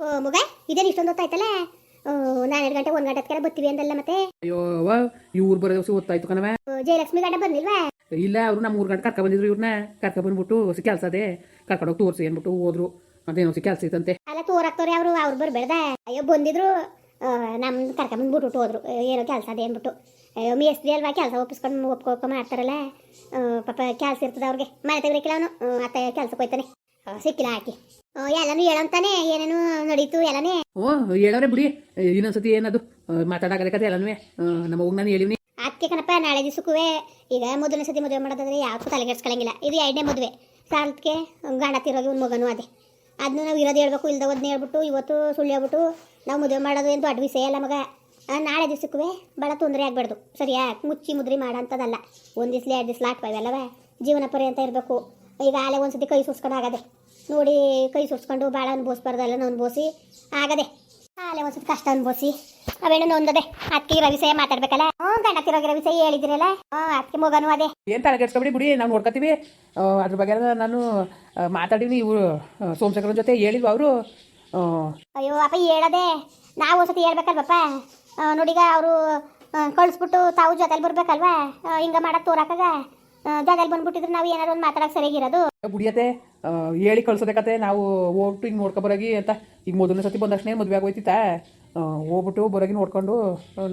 ಓ ಮಗ ಇದೇನು ಇಷ್ಟೊಂದು ಹೊತ್ತಾಯ್ತಲ್ಲ ನಾನು ಎರಡು ಗಂಟೆ ಒಂದು ಗಂಟೆ ಹೊತ್ಕೆಲ್ಲ ಬರ್ತೀವಿ ಅಂದಲ್ಲ ಮತ್ತೆ? ಅಯ್ಯೋ ಅವ್ವ ಈ ಊರು ಬರೋ ದಿವಸ ಗೊತ್ತಾಯ್ತು ಕಣವ ಜಯಲಕ್ಷ್ಮಿ ಗಂಟೆ ಬಂದಿಲ್ವಾ? ಇಲ್ಲ ಅವರು ನಮ್ಮ ಮೂರು ಗಂಟೆ ಕರ್ಕ ಬಂದಿದ್ರು ಇವ್ರನ್ನ ಕರ್ಕ ಬಂದ್ಬಿಟ್ಟು ಹೊಸ ಕೆಲಸ ಅದೇ. ಕರ್ಕೊಂಡೋಗಿ ತೋರಿಸಿ ಅಂದ್ಬಿಟ್ಟು ಹೋದ್ರು. ಅದೇನೋ ಹೊಸ ಕೆಲಸ ಇತ್ತಂತೆ ಅಲ್ಲ ತೋರಾಕ್ತವ್ರೆ ಅವರು ಅವ್ರು ಬರ್ಬೇಡ್ದ? ಅಯ್ಯೋ ಬಂದಿದ್ರು. ನಮ್ಮ ಕರ್ಕೊಂಬಂದ್ಬಿಟ್ಟು ಹೋದ್ರು. ಅಯ್ಯೋ, ಏನೋ ಕೆಲಸ ಅದೇ ಅಂದ್ಬಿಟ್ಟು. ಅಯ್ಯೋ ಮೇಸ್ತ್ರಿ ಅಲ್ವಾ ಕೆಲಸ ಒಪ್ಪಿಸ್ಕೊಂಡು ಒಪ್ಕೋಕ ಮಾಡ್ತಾರಲ್ಲ? ಪಾಪ ಕೆಲಸ ಇರ್ತದೆ ಅವ್ರಿಗೆ. ಮನೆ ತೆಗ್ರಿಕಿಲ್ಲ ಅವನು. ಅತ್ತ ಕೆಲ್ಸಕ್ಕೆ ಹೋಯ್ತಾನೆ. ಸಿಕ್ಕಿಲ್ಲ ಹಾಕಿ ಎಲ್ಲನೂ ಹೇಳಂತಾನೆ ಏನೇನು ನಡೀತು ಎಲ್ಲಾನೇ? ಓ ಹೇಳವ್ರೆ ಬಿಡಿ. ಇನ್ನೊಂದ್ಸತಿ ಏನದು? ಮಾತಾಡಕತ್ತೆ ಎಲ್ಲಾನು. ನಮ್ಮ ಹೋಗಿ ನಾನು ಹೇಳಿವ್ನಿ. ಅದಕ್ಕೆ ಕಣಪ್ಪ ನಾಳೆ ದಿವಸಕ್ಕೂ ಈಗ ಮೊದಲನೇ ಸತಿ ಮದುವೆ ಮಾಡೋದಾದ್ರೆ ಯಾವತ್ತೂ ತಲೆಗೆಡ್ಸ್ಕೊಳಂಗಿಲ್ಲ ಇದು ಎರಡನೇ ಮದುವೆ. ಸಾಲಕ್ಕೆ ಗಂಡ ತಿರೋಗಿ ಒಂದು ಮಗನೂ ಅದೇ. ಅದನ್ನು ನಾವು ಇರೋದು ಹೇಳ್ಬೇಕು ಇಲ್ದ ಓದ್ನ ಹೇಳ್ಬಿಟ್ಟು ಇವತ್ತು ಸುಳ್ಳು ಹೇಳ್ಬಿಟ್ಟು ನಾವು ಮದುವೆ ಮಾಡೋದು ಏನು ದೊಡ್ಡ ವಿಷಯ ಅಲ್ಲ ಮಗ ನಾಳೆ ದಿವಸಕ್ಕೂ ಭಾಳ ತೊಂದರೆ ಆಗಬಾರ್ದು. ಸರಿಯಾ? ಮುಚ್ಚಿ ಮುದ್ರಿ ಮಾಡೋಂಥದ್ದಲ್ಲ ಒಂದು ದಿವ್ಸ ಎರಡು ದಿವ್ಸ ಲಾಟ್ವ ಇವೆಲ್ಲವ ಜೀವನ ಪರ್ಯಂತ ಇರಬೇಕು. ಈಗ ಆಲೆ ಒಂದ್ಸತಿ ಕೈ ಸುಸ್ಕೊಂಡು ಆಗದೆ ನೋಡಿ ಕೈ ಸುಡ್ಸ್ಕೊಂಡು ಭಾಳ ಅನುಭವಿಸ್ಬಾರ್ದಲ್ಲ ಅನುಭವಿಸಿ. ಆಗದೆ. ಆಲೆ ಒಂದ್ಸತಿ ಕಷ್ಟ ಅನುಭವಿಸಿ. ಅವೇನು ನೊಂದದೆ. ಅದಕ್ಕೆ ಇರೋ ವಿಷಯ ಮಾತಾಡ್ಬೇಕಲ್ಲ? ಹ್ಞೂ ಗಂಡ ರವಿಸಯ ವಿಷಯ ಹೇಳಿದ್ರಲ್ಲ? ಹ್ಞೂ ಅದಕ್ಕೆ ಮಗನೂ ಅದೇ. ಏನು ತಲೆ ಕೆಡ್ಸ್ಕೊಬಿಡಿ ಬಿಡಿ ನಾವು ನೋಡ್ಕೊತೀವಿ. ಅದ್ರ ಬಗ್ಗೆ ನಾನು ಆ, ಇವು ಇವರು ಸೋಮಶೇಖರನ ಜೊತೆ ಹೇಳಿದ್ವು ಅವರು. ಅಯ್ಯೋ ಅಪ್ಪ ಹೇಳದೆ. ನಾವು ಒಂದ್ಸತಿ ಹೇಳ್ಬೇಕಲ್ವಪ್ಪ? ನೋಡಿಗ ಅವರು ಕಳಿಸ್ಬಿಟ್ಟು ತಾವು ಜೊತೆಲಿ ಬರ್ಬೇಕಲ್ವಾ? ಹಿಂಗ ಮಾಡಕ್ ತೋರಾಕಾಗ? ಜೊತೆಲಿ ಬಂದ್ಬಿಟ್ಟಿದ್ರೆ ನಾವು ಏನಾದ್ರು ಒಂದು ಮಾತಾಡಕ್ ಸರಿಯಾಗಿರೋದು? ಬುಡಿಯತ್ತೆ ಹೇಳಿ ಕತೆ. ನಾವು ಹೋಗ್ಬಿಟ್ಟು ಹಿಂಗೆ ನೋಡ್ಕೊಬರಾಗಿ ಅಂತ. ಈಗ ಮೊದಲನೇ ಸತಿ ಬಂದಕ್ಷಣ ಮದುವೆ ಆಗೋಯ್ತಿತ್ತಾ? ಹೋಗ್ಬಿಟ್ಟು ಬರೋಗಿ ನೋಡ್ಕೊಂಡು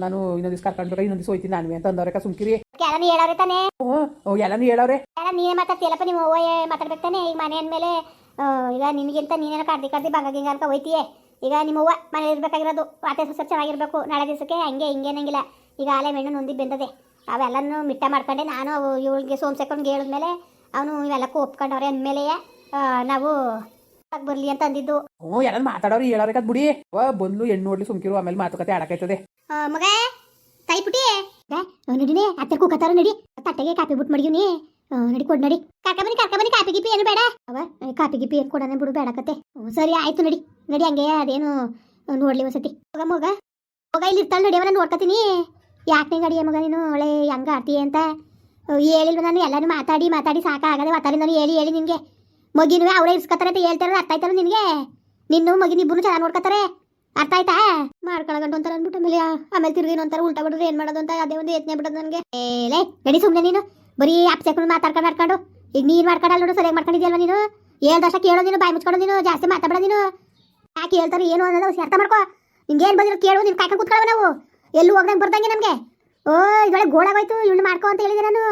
ನಾನು ಇನ್ನೊಂದು ದಿವಸ ಕರ್ಕೊಂಡು ಇನ್ನೊಂದು ದಿವಸ ಹೋಯ್ತೀನಿ ನಾನು ಅಂತ ಅಂದವ್ರೆ ಸುಮ್ಕಿರಿ. ತಾನೇ? ಹ್ಞೂ ಎಲ್ಲನೂ ಹೇಳವ್ರೆ ಎಲ್ಲ ನೀನೇ ಮಾತಾಡ್ತೀಯಲ್ಲಪ್ಪ ನಿಮ್ಮ ಅವ್ವ ಮಾತಾಡ್ಬೇಕು ತಾನೆ ಈಗ ಮನೆ ಅಂದಮೇಲೆ ಈಗ ನಿನಗಿಂತ ನೀನೇನೋ ಕರ್ದಿ ಕರ್ದಿ ಬಂಗ ಗಿಂಗ ಅನ್ಕ ಹೋಯ್ತೀಯೇ? ಈಗ ನಿಮ್ಮವ್ವ ಮನೆ ಮನೇಲಿ ಇರ್ಬೇಕಾಗಿರೋದು ವಾತೆ ಸೊಸೆ ಚೆನ್ನಾಗಿರ್ಬೇಕು. ನಾಳೆ ದಿವಸಕ್ಕೆ ಹಂಗೆ ಹಿಂಗೇನಂಗಿಲ್ಲ ಈಗ ಆಲೆ ಮೆಣ್ಣು ನೊಂದಿ ಬೆಂದದೆ. ಅವೆಲ್ಲನೂ ಮಿಟ್ಟ ಮಾಡ್ಕೊಂಡೆ. ನಾನು ಇವಳಿಗೆ ಸೋಮ್ಸೆಕೊಂಡು ಹೇಳಿದ್ಮೇಲೆ ಅವನು ಇವೆಲ್ಲಕ್ಕೂ ಒಪ್ಕೊಂಡವ್ರೆ ಅಂದಮೇಲೆ ನಾವು ಬರಲಿ ಅಂತ ಅಂದಿದ್ದು. ಹ್ಞೂ ಎಲ್ಲ ಮಾತಾಡೋರು ಹೇಳೋರೆ ಕದ್ ಬಿಡಿ. ವಾ ಬಂದು ಹೆಣ್ಣು ನೋಡ್ಲಿ ಸುಮ್ಕಿರು ಆಮೇಲೆ ಮಾತುಕತೆ ಆಡಕೈತದೆ. ಮಗ ತಾಯಿ ಪುಟಿ ನಡಿನೇ ಅತ್ತೆ ಕೂಕತ್ತಾರ ನಡಿ. ತಟ್ಟೆಗೆ ಕಾಪಿ ಬಿಟ್ಟು ಮಡಿಯುನಿ ನಡಿ ಕೊಡ್ ನಡಿ. ಕರ್ಕ ಬನ್ನಿ ಕರ್ಕ ಬನ್ನಿ ಕಾಪಿ ಗಿಪಿ ಏನು ಬೇಡ. ಅವ ಕಾಪಿ ಗಿಪಿ ಏನು ಕೊಡನೆ ಬಿಡು ಬೇಡಕತ್ತೆ. ಸರಿ ಆಯ್ತು ನಡಿ. ನಡಿ ಹಂಗೆ ಅದೇನು ನೋಡ್ಲಿ ಒಂದ್ಸತಿ. ಮಗ ಮಗ ಮಗ ಇಲ್ಲಿ ಇರ್ತಾಳೆ ನಡಿ ಅವನ ನೋಡ್ಕತೀನಿ. ಯಾಕೆ ಗಡಿಯ ಮಗ ನೀನು ಒಳ್ಳೆ ಹೆಂಗ ಆಡ್ತೀಯ ಅಂತ ಹೇಳಿಲ್ವ ನಾನು ಎಲ್ಲಾನು ಮಾತಾಡಿ ಮಾತಾಡಿ ಸಾಕಾಗದೆ ಮಾತಾಡಿ ನಾನು ಹೇಳಿ ಹೇಳಿ ನಿನ್ಗೆ. ಮಗಿನೂ ಅವರೇ ಇರ್ಸ್ಕೊತಾರೆ ಅಂತ ಹೇಳ್ತಾರ ಅರ್ಥ ಆಯ್ತಾರ ನಿನಗೆ? ನಿನ್ನು ಮಗಿನ ಇಬ್ಬರು ಚೆನ್ನಾಗಿ ನೋಡ್ಕೊತಾರೆ? ಅರ್ಥ ಆಯ್ತಾ? ಮಾಡ್ಕೊಳಗಂಟು ಅಂತಾರ ಅಂದ್ಬಿಟ್ಟು ಆಮೇಲೆ ಆಮೇಲೆ ತಿರುಗಿ ಅಂತಾರೆ ಉಲ್ಟಾ ಬಿಡ್ರಿ ಏನು ಮಾಡೋದು ಅಂತ ಅದೇ ಒಂದು ಯತ್ನೆ ಬಿಡೋದು ನನಗೆ. ಏಲೇ ನಡಿ ಸುಮ್ಮನೆ ನೀನು. ಬರೀ ಅಪ್ಸೆಕೊಂಡು ಮಾತಾಡ್ಕೊಂಡು ಮಾಡ್ಕೊಂಡು ಈಗ ನೀನ್ ಮಾಡ್ಕೊಂಡಲ್ಲ ನೋಡು, ಸರಿಯಾಗಿ ಮಾಡ್ಕೊಂಡಿದ್ಯಲ್ವ ನೀನು? ದಶ ಕೇಳೋ ನೀನು, ಬಾಯಿ ಮುಚ್ಕೊಂಡು ನೀನು, ಜಾಸ್ತಿ ಮಾತಾಡೋ ನೀನು. ಯಾಕೆ ಹೇಳ್ತಾರೆ, ಏನು ಅನ್ನೋದು ಅರ್ಥ ಮಾಡ್ಕೋ. ನಿಂಗೇನು ಬಂದಿರೋ ಕೇಳು, ನೀನು ಕಾಯ್ಕೊಂಡು ಕೂತ್ಕೊಳ್ಳೋ ನಾವು. ಎಲ್ಲೂ ಹೋಗ್ದಂಗೆ ಬರ್ದಂಗೆ ನಮಗೆ. ಓ ಇದೊಳಗೆ ಗೋಳಾಗೋಯ್ತು ಇವಳು ಮಾಡ್ಕೊ ಅಂತ ಹೇಳಿದೆ ನಾನು.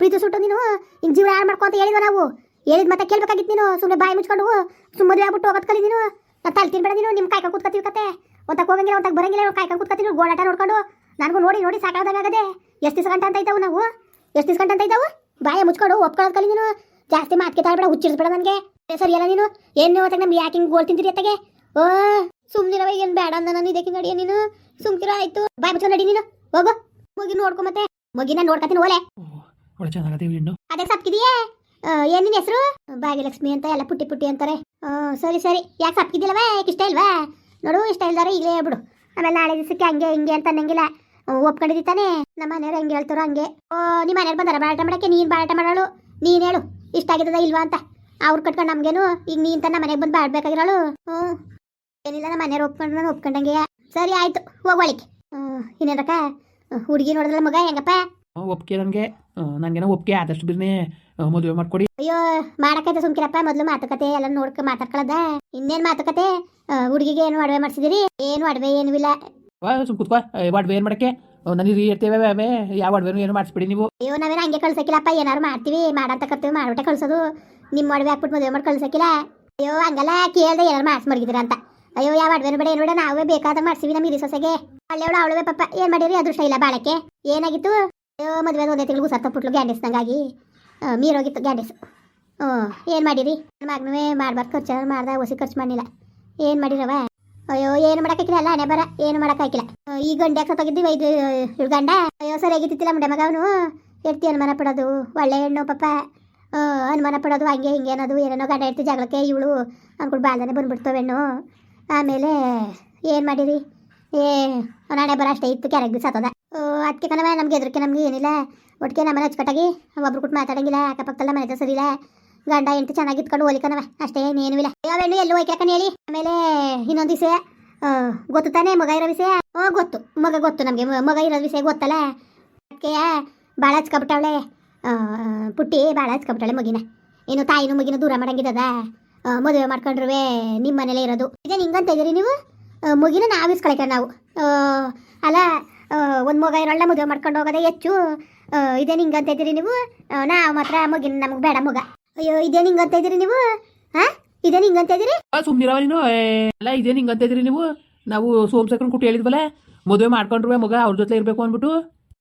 ಪ್ರೀತಿ ಸುಟ್ಟು ನೀನು, ಹಿಂಗೆ ಜೀವನ ಯಾರು ಮಾಡ್ಕೊ ಅಂತ ಹೇಳಿದ್ವ ನಾವು. ಹೇಳಿದ್ ಮತ್ತೆ ಕೇಳ್ಬೇಕಾಗಿತ್ತು ನೀನು? ಸುಮ್ಮನೆ ಬಾಯಿ ಮುಚ್ಕೊಂಡು ಸುಮ್ಮನೆ ಆಗ್ಬಿಟ್ಟು ಹೋಗೋದ್ ಕಲಿ ನೀನು? ನಾ ತಲೆ ತಿನ್ಬೇಡ ನೀನು ನಿಮ್ಮ ಕಾಯ್ಕೊಂಡು ಕೂತ್ಕೊತೀವಿ ಕತೆ. ಒಂತಕ್ಕೆ ಹೋಗಂಗಿಲ್ಲ ಒಂತಕ್ಕೆ ಬರಂಗಿಲ್ಲ ಕಾಯ್ಕೊಂಡು ಕೂತ್ಕೊತೀವಿ ಗೋಳಾಟ ನೋಡ್ಕೊಂಡು. ನನಗೂ ನೋಡಿ ನೋಡಿ ಸಾಕಾದಂಗೆ ಆಗದೆ. ಎಷ್ಟು ದಿವಸ ಗಂಟೆ ಅಂತ ಇದ್ದಾವು ನಾವು? ಎಷ್ಟು ದಿವಸ ಗಂಟೆ ಅಂತ ಇದ್ದಾವು ಬಾಯ ಮುಚ್ಕೊಂಡು ಒಪ್ಕೊಳ್ಳೋದು ಕಲಿ ನೀನು. ಜಾಸ್ತಿ ಮಾತ್ಕೆ ತಾಳ್ಬೇಡ ಹುಚ್ಚಿರ್ಸ್ಬೇಡ ನನಗೆ. ಸರಿ ಅಲ್ಲ ನೀನು? ಏನು ಹೊತ್ತಾಗ ನಮ್ಗೆ ಯಾಕೆ ಹಿಂಗೆ ಗೋಳ್ ತಿಂತೀರಿ ಅತ್ತಗೆ ಓ ಸುಮ್ಮನಿರವ ಏನು ಬೇಡ ಅಂದ ನಾನು ಇದಕ್ಕೆ ನಡಿಯ ನೀನು? ಸುಮ್ಕಿರ ಆಯ್ತು. ಬಾಯಿ ಮುಚ್ಕೊಂಡು ನಡಿ ನೀನು. ಹೋಗು. ಮಗಿ ನೋಡ್ಕೊ ಮತ್ತೆ. ಮಗಿನ ನೋಡ್ಕತ್ತೀನಿ ಓಲೆ. ಒಳ್ಳೆ ಚೆನ್ನಾಗತ್ತೆ ಹೆಣ್ಣು ಅದೇ ಸಪ್ಕಿದೆಯೇ ಏನ್ ನಿನ್ ಹೆಸರು? ಭಾಗ್ಯಲಕ್ಷ್ಮಿ ಅಂತ ಎಲ್ಲ ಪುಟ್ಟಿ ಪುಟ್ಟಿ ಅಂತಾರೆ. ಸರಿ ಸರಿ. ಯಾಕೆ ಸಪ್ಕಿದ್ದಿಲ್ಲವೇ ಯಾಕೆ ಇಷ್ಟ ಇಲ್ವಾ? ನೋಡು, ಇಷ್ಟ ಇಲ್ದಾರ ಈಗಲೇ ಹೇಳ್ಬಿಡು. ಆಮೇಲೆ ನಾಳೆ ದಿವಸಕ್ಕೆ ಹಂಗೆ, ಹಿಂಗೆ ಅಂತ ಅನ್ನಂಗಿಲ್ಲ. ಒಪ್ಕೊಂಡಿದ್ದಿ ನಮ್ಮ ಮನೆಯವ್ರು ಹೆಂಗೆ ಹೇಳ್ತಾರೋ ಹಂಗೆ. ಓ ನಿಮ್ಮ ಮನೆಯವ್ರು ಬಂದಾರ? ಬಾರಾಟ ಮಾಡಕ್ಕೆ? ನೀನು ಬಾರಾಟ ಮಾಡೋಳು? ನೀನು ಹೇಳು, ಇಷ್ಟ ಆಗಿದ್ದದ ಇಲ್ವಾ ಅಂತ. ಅವ್ರು ಕಟ್ಕೊಂಡು ನಮಗೇನು? ಈಗ ನೀನು ತನ್ನ ಮನೆಗೆ ಬಂದು ಬಾಡ್ಬೇಕಾಗಿರೋಳು ಹ್ಞೂ. ಏನಿಲ್ಲ, ನಮ್ಮ ಮನೆಯವ್ರು ಒಪ್ಕೊಂಡು ನಾನು ಒಪ್ಕೊಂಡಂಗೆ ಸರಿ, ಆಯ್ತು. ಹೋಗೋಳಿಕೆ ಇನ್ನೇನಕ್ಕ ಹುಡುಗಿ ನೋಡಿದ್ರಲ್ಲ ಮಗ, ಹೆಂಗಪ್ಪ? ಒಪ್ಪಿಗೆ ನನಗೆ. ನನಗೇನೋ ಒಪ್ಪಿಗೆ ಆದಷ್ಟು ಬಿರ್ನೆ ಮದುವೆ ಮಾಡ್ಕೊಡಿ. ಅಯ್ಯೋ ಮಾಡಕೈತೆ ಸುಮ್ಕಿರಪ್ಪ ಮೊದ್ಲು ಮಾತುಕತೆ ಎಲ್ಲ ನೋಡ್ಕ ಮಾತಾಡ್ಕೊಳದ. ಇನ್ನೇನ್ ಮಾತುಕತೆ? ಹುಡುಗಿಗೆ ಏನು ಅಡವೆ ಮಾಡ್ಸಿದಿರಿ? ಏನು ಅಡವೆ ಏನು ಇಲ್ಲ? ಸುಮ್ ಕೂತ್ಕೋ. ಒಡವೆ ಏನು ಮಾಡಕ್ಕೆ? ನನಗೆ ರೀ ಇರ್ತೇವೆ ಅವೇ ಯಾವ ಒಡವೆನೂ ಏನು ಮಾಡಿಸ್ಬಿಡಿ ನೀವು. ಅಯ್ಯೋ ನಾವೇನು ಹಂಗೆ ಕಳ್ಸಕ್ಕಿಲ್ಲಪ್ಪ ಏನಾರು ಮಾಡ್ತೀವಿ ಮಾಡಂತ ಕರ್ತೀವಿ ಮಾಡ್ಬಿಟ್ಟೆ ಕಳ್ಸೋದು. ನಿಮ್ಮ ಅಡವೆ ಹಾಕ್ಬಿಟ್ಟು ಮದುವೆ ಮಾಡಿ ಕಳ್ಸಕ್ಕಿಲ್ಲ. ಅಯ್ಯೋ ಹಂಗಲ್ಲ ಕೇಳ್ದೆ ಏನಾರು ಮಾಡಿಸ್ ಮಡಗಿದ್ದೀರ ಅಂತ. ಅಯ್ಯೋ ಯಾವ ಅಡವೆನು ಬೇಡ ಏನು ಬೇಡ ನಾವೇ ಬೇಕಾದ ಮಾಡ್ಸಿವಿ ನಮ್ಮ ಹಿರಿ ಸೊಸೆಗೆ. ಒಳ್ಳೆಯವಳು ಅವಳವೇ ಪಾಪ ಏನ್ ಮಾಡಿರಿ? ಅದೃಷ್ಟ ಇಲ್ಲ ಬಾಳಕ್ಕೆ. ಏನಾಗಿತ್ತು? ಮದುವೆ ಒಂದೇ ತಿಂಗಳು ಸತ್ತಬಿಟ್ಲು ಗ್ಯಾಂಡಿಸ್ದಂಗಾಗಿ ಮೀರೋಗಿತ್ತು ಗ್ಯಾಂಡಿಸ್. ಹ್ಞೂ ಏನು ಮಾಡಿರಿ? ನನ್ನ ಮಗನೂ ಮಾಡ್ಬಾರ್ದು ಖರ್ಚು, ಮಾಡ್ದ ಹೊಸಿ ಖರ್ಚು ಮಾಡಿಲ್ಲ ಏನು ಮಾಡಿರವ? ಅಯ್ಯೋ, ಏನು ಮಾಡೋಕ್ಕಾಗಿಲ್ಲ ಅಲ್ಲ ಹಣೆ ಬರ, ಏನು ಮಾಡೋಕ್ಕಾಗಿಲ್ಲ ಈ ಗಂಡೆ ಸತ್ತೋಗಿದ್ದೀವಿ ಇದು ಇವ್ಳ್ ಗಂಡ? ಅಯ್ಯೋ ಸರಿಯಾಗಿತ್ತಿಲ್ಲ ಮುಂಡೆ ಮಗ ಅವನು ಎಡ್ತಿ ಅನುಮಾನ ಪಡೋದು, ಒಳ್ಳೆ ಹೆಣ್ಣು ಪಾಪ ಅನುಮಾನ ಪಡೋದು, ಹಂಗೆ ಹಿಂಗೆ ಅನ್ನೋದು, ಏನೇನೋ ಗಂಡ ಹೆಡ್ತಿ ಜಗಳಕ್ಕೆ ಇವಳು ಅಂದ್ಕೊಂಡು ಬಾಳ್ದಾನೆ ಬಂದ್ಬಿಡ್ತಾವೆ ಹೆಣ್ಣು. ಆಮೇಲೆ ಏನು ಮಾಡಿರಿ? ಏ ನಾಳೆ ಬರ, ಅಷ್ಟೇ ಇತ್ತು ಕ್ಯಾರೆಗ್ ಸತ್ತದ ಅದಕ್ಕೆ ಕಣವ ನಮ್ಗೆ ಎದುರಿಕೆ ನಮ್ಗೆ ಏನಿಲ್ಲ. ಒಟ್ಟಿಗೆ ನಮ್ಮನೆ ಅಚ್ಚುಕಟ್ಟಾಗಿ ಒಬ್ರು ಕೊಟ್ಟು ಮಾತಾಡಂಗಿಲ್ಲ ಅಕ್ಕಪಕ್ಕಲ್ಲ ಮನೆ ಹತ್ರ ಸರಿಯಿಲ್ಲ. ಗಂಡ ಹೆಂಡತಿ ಚೆನ್ನಾಗಿ ಇಟ್ಕೊಂಡು ಹೋಲಿಕನವ ಅಷ್ಟೇ ಇನ್ನೇನು ಇಲ್ಲ. ಯಾವ ಹೆಣ್ಣು ಎಲ್ಲೂ ಹೋಯ್ಕಾಕನ ಹೇಳಿ. ಆಮೇಲೆ ಇನ್ನೊಂದು ಆ, ಗೊತ್ತು ತಾನೇ ಮಗ ಇರೋ ವಿಷಯ? ಓ ಗೊತ್ತು. ಮಗ ಗೊತ್ತು ನಮಗೆ. ಮಗ ಇರೋ ವಿಷಯ ಗೊತ್ತಲ್ಲ? ಅದಕ್ಕೆ ಭಾಳ ಹಚ್ಕೊಬಿಟ್ಟವಳೆ ಪುಟ್ಟಿ ಭಾಳ ಹಚ್ಕೊಬಿಟ್ಟಾಳೆ ಮಗಿನ. ಏನು ತಾಯಿನೂ ಮಗಿನ ದೂರ ಮಾಡಂಗಿದ್ದದ ಮದುವೆ ಮಾಡ್ಕೊಂಡ್ರುವೆ ನಿಮ್ಮ ಮನೇಲೇ ಇರೋದು. ಈಗ ಹಿಂಗಂತ ಇದೀರಿ ನೀವು? ಮಗಿನ ನಾವು. ಇಸ್ಕೊಳಕ ನಾವು ಅಲ್ಲ ಒಂದು ಮಗ ಇರೋಳ್ಳ ಮದುವೆ ಮಾಡ್ಕೊಂಡು ಹೋಗೋದೇ ಹೆಚ್ಚು. ಇದೇನ್ ಇದೇನು ಹಿಂಗಂತ ಇದ್ದೀರಿ ನೀವು? ನಾ ನಾವು ಮಾತ್ರ ಮಗಿನ ನಮಗೆ ಬೇಡ ಮಗ. ಅಯ್ಯೋ ಇದೇನು ಹಿಂಗಂತ ಇದ್ದೀರಿ ನೀವು? ಹಾಂ ಇದೇನ್ ಹಿಂಗಂತ ಇದ್ದೀರಿ? ಸುಮ್ಮನಿರವ ನೀನು. ಅಲ್ಲ ಇದೇನು ಹಿಂಗೆ ಅಂತ ಇದ್ರಿ ನೀವು? ನಾವು ಸೋಮಸಕ್ರನ್ ಕುಟ್ಟಿ ಹೇಳಿದ್ವಲ್ಲ ಮದುವೆ ಮಾಡ್ಕೊಂಡ್ರು ಮಗ ಅವ್ರ ಜೊತೆ ಇರಬೇಕು ಅಂದ್ಬಿಟ್ಟು.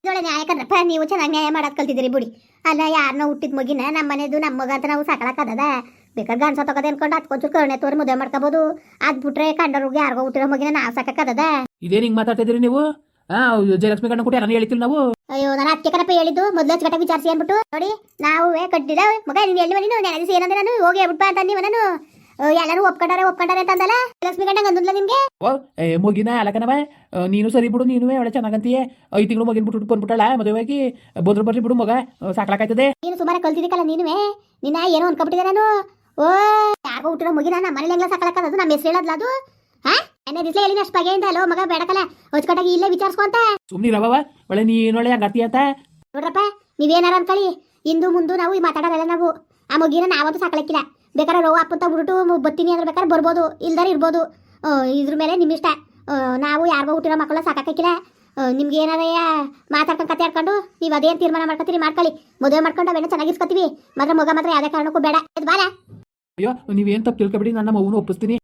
ಇದೊಳೆ ನ್ಯಾಯ ನೀವು ಚೆನ್ನಾಗಿ ನ್ಯಾಯ ಮಾಡೋದು ಕಲ್ತಿದ್ದೀರಿ ಬಿಡಿ. ಅಲ್ಲ ಯಾರನ್ನ ಹುಟ್ಟಿದ ಮಗಿನ ನಮ್ಮ ಮನೆದು ನಮ್ಮ ಮಗ ಅಂತ ನಾವು ಸಾಕಳಕ್ಕದ ಬೇಕಾದ ಗಾನ್ಸ ತಗೋದೆ ಅನ್ಕೊಂಡು ಹತ್ಕೊಂಚೂರು ಕರುಣೆ ತೋರಿ ಮದುವೆ ಮಾಡ್ಕೋಬೋದು. ಅದ್ಬಿಟ್ರೆ ಬಿಟ್ರೆ ಕಂಡವ್ರಿಗೆ ಯಾರಿಗೋ ಹುಟ್ಟಿರೋ ಮಗಿನ ನಾವು ಸಾಕಕ್ಕದ ಇದೇ ಹಿಂಗೆ ಮಾತಾಡ್ತಾ ನೀವು? ಜಯಲಕ್ಷ್ಮಿ ಗಂಡ ಕುಟ್ಟಿ ನಾನು ಹೇಳ್ತಿಲ್ಲ ನಾವು? ಅಯ್ಯೋ ನಾನು ಅದಕ್ಕೆ ಕಣಪ್ಪ ಹೇಳಿದ್ದು ಮೊದಲು ಚಟ ವಿಚಾರಿಸಿ ಅಂದ್ಬಿಟ್ಟು. ನೋಡಿ ನಾವು ಕಟ್ಟಿದ ಮಗ ನೀನು ಹೇಳಿ ನೀನು ನೆನೆ ದಿವಸ ಏನಂದ್ರೆ ನಾನು. ಹೋಗಿ ಹೇಳ್ಬಿಟ್ಟು ಅಂತ ನೀವು ನಾನು ಎಲ್ಲರೂ ಒಪ್ಕೊಂಡಾರೆ ಒಪ್ಕೊಂಡಾರೆ ಅಂತಂದಲ್ಲ ಲಕ್ಷ್ಮಿ ಗಂಡ ಅಂದಿಲ್ಲ ನಿಮ್ಗೆ? ಓ ಏ ಮುಗಿನ ಅಲಕನವ ನೀನು ಸರಿ ಬಿಡು ನೀನು ಒಳ್ಳೆ ಚೆನ್ನಾಗಂತೀಯ. ಐದು ತಿಂಗಳು ಮಗಿನ ಬಿಟ್ಟು ಬಂದ್ಬಿಟ್ಟಲ್ಲ ಮದುವೆಯಾಗಿ ಬದ್ರು ಬರ್ರಿ ಬಿಡು ಮಗ ಸಾಕ್ಲಾಕಾಯ್ತದೆ. ನೀನು ಸುಮಾರು ಕಲ್ತಿದ್ದಕ್ಕಲ್ಲ ನೀನುವೆ? ನಿನ್ನ ಏನೋ ಅನ್ಕೊಬಿಟ್ಟಿದೆ ನಾನು. ಓ ಯಾರಿಗೋ ಹುಟ್ಟಿರೋ ಮುಗಿನ ನಮ್ಮ ಮನೇಲಿ ಹೆಂಗ್ಲ ಸಾಕಲಕ್ಕದು ನಮ್ಮ ಹೆಸರು ಹೇಳದ್ಲ ಅದು? ಹಾ? ಎಣ್ಣೆ ದಿವಸ ಹೇಳಿನ ಅಷ್ಟು ಬಗೆಯಿಂದ. ಅಲ್ಲೋ ಮಗ ಬೇಡಕಲ್ಲ. ಹೊಚ್ಕಟ್ಟಾಗಿ ಇಲ್ಲೇ ವಿಚಾರಿಸ್ಕೊಂತ. ಅಂತ ಸುಮ್ಮನಿರವ ಒಳ್ಳೆ ನೀ ಒಳ್ಳೆ ಗತಿ ಅಂತ ನೋಡ್ರಪ್ಪ ನೀವೇನಾರ ಅನ್ಕೊಳ್ಳಿ. ಇಂದು ಮುಂದು ನಾವು ಈ ಮಾತಾಡೋದಲ್ಲ ನಾವು. ಆ ಮಗಿನ ನಾವಂತೂ ಸಾಕಲಕ್ಕಿಲ್ಲ. ಬೇಕಾದ್ರೆ ರೋ ಅಪ್ಪಂತ ಬಿಟ್ಟು ಬತ್ತೀನಿ ಅಂದ್ರೆ ಬೇಕಾದ್ರೆ ಬರ್ಬೋದು. ಇಲ್ದಾರ ಇರ್ಬೋದು. ಇದ್ರ ಮೇಲೆ ನಿಮ್ಮ ಇಷ್ಟ. ನಾವು ಯಾರಿಗೋ ಹುಟ್ಟಿರೋ ಮಕ್ಕಳ ಸಾಕಾಕಿಲ್ಲ ನಿಮ್ಗೆ ಏನಾರ ಮಾತಾಡ್ಕೊಂಡು ಕತೆ ಆಡ್ಕೊಂಡು ನೀವು ಅದೇನು ತೀರ್ಮಾನ ಮಾಡ್ಕೊತೀರಿ ಮಾಡ್ಕೊಳ್ಳಿ. ಮದುವೆ ಮಾಡ್ಕೊಂಡು ಅವೆಲ್ಲ ಚೆನ್ನಾಗಿಸ್ಕೊತೀವಿ. ಮಾತ್ರ ಮಗ ಮಾತ್ರ ಯಾವುದೇ ಕಾರಣಕ್ಕೂ ಬೇಡ. ಅಯ್ಯೋ ನೀವೇನು ತಪ್ಪು ತಿಳ್ಕೊಬಿಡಿ. ನನ್ನ ಮಗುನ ಒಪ್ಪಿಸ್ತೀನಿ.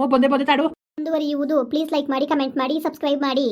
ಓ ಬಂದೆ ಬಂದೆ ತಾಡು. ಮುಂದುವರಿಯುವುದು. ಪ್ಲೀಸ್ ಲೈಕ್ ಮಾಡಿ ಕಮೆಂಟ್ ಮಾಡಿ ಸಬ್ಸ್ಕ್ರೈಬ್ ಮಾಡಿ.